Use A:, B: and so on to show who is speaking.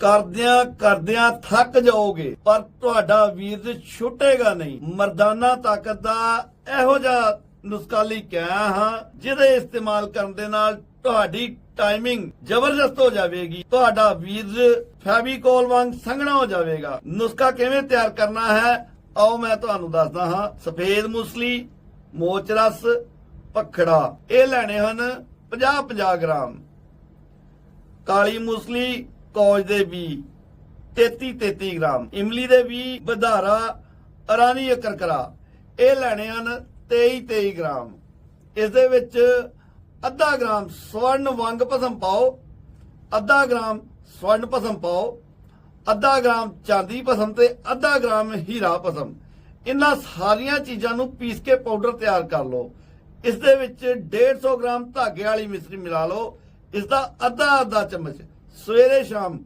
A: ਕਰਦਿਆਂ ਕਰਦਿਆਂ ਥੱਕ ਜਾਓਗੇ, ਪਰ ਤੁਹਾਡਾ ਵੀਰ ਛੁੱਟੇਗਾ ਨਹੀਂ। ਮਰਦਾਨਾ ਤਾਕਤ ਦਾ ਇਹੋ ਜਿਹਾ ਨੁਸਖਾ ਲਈ ਕਿਹਾ ਹਾਂ, ਜਿਹਦੇ ਇਸਤੇਮਾਲ ਕਰਨ ਦੇ ਨਾਲ ਤੁਹਾਡੀ ਟਾਈਮਿੰਗ ਜ਼ਬਰਦਸਤ ਹੋ ਜਾਵੇਗੀ। ਤੁਹਾਡਾ ਵੀਰ ਫੈਵੀਕੋਲ ਵਾਂਗ ਸੰਘਣਾ ਹੋ ਜਾਵੇਗਾ। ਨੁਸਖਾ ਕਿਵੇਂ ਤਿਆਰ ਕਰਨਾ ਹੈ, ਆਓ ਮੈਂ ਤੁਹਾਨੂੰ ਦੱਸਦਾ ਹਾਂ। ਸਫੇਦ ਮੁਸਲੀ, ਮੋਚ ਰਸ ਪਖੜਾ ਇਹ ਲੈਣੇ ਹਨ 50 50 ਗ੍ਰਾਮ। ਕਾਲੀ ਮੁਸਲੀ ਕੌਜ ਦੇ ਵੀ 33 33 ਗ੍ਰਾਮ, ਇਮਲੀ ਦੇ ਵੀ ਬਧਾਰਾ ਅਰਾਨੀ ਕਰਕਰਾ ਇਹ ਲੈਣੇ ਹਨ 23 23 ਗ੍ਰਾਮ। ਇਸ ਦੇ ਵਿੱਚ ਅੱਧਾ ਗ੍ਰਾਮ ਸਵਰਨ ਵੰਗ ਭਸਮ ਪਾਓ, ਅੱਧਾ ਗ੍ਰਾਮ ਸਵਰਨ ਭਸਮ ਪਾਓ, ਅੱਧਾ ਗ੍ਰਾਮ ਚਾਂਦੀ ਭਸਮ ਤੇ ਅੱਧਾ ਗ੍ਰਾਮ ਹੀਰਾ ਭਸਮ। ਇਹਨਾਂ ਸਾਰੀਆਂ ਚੀਜ਼ਾਂ ਨੂੰ ਪੀਸ ਕੇ ਪਾਊਡਰ ਤਿਆਰ ਕਰ ਲਓ। ਇਸ ਦੇ ਵਿੱਚ 150 ਗ੍ਰਾਮ ਧਾਗੇ ਵਾਲੀ ਮਿਸਰੀ ਮਿਲਾ ਲਓ। ਇਸ ਦਾ ਅੱਧਾ ਅੱਧਾ ਚਮਚ ਸਵੇਰੇ ਸ਼ਾਮ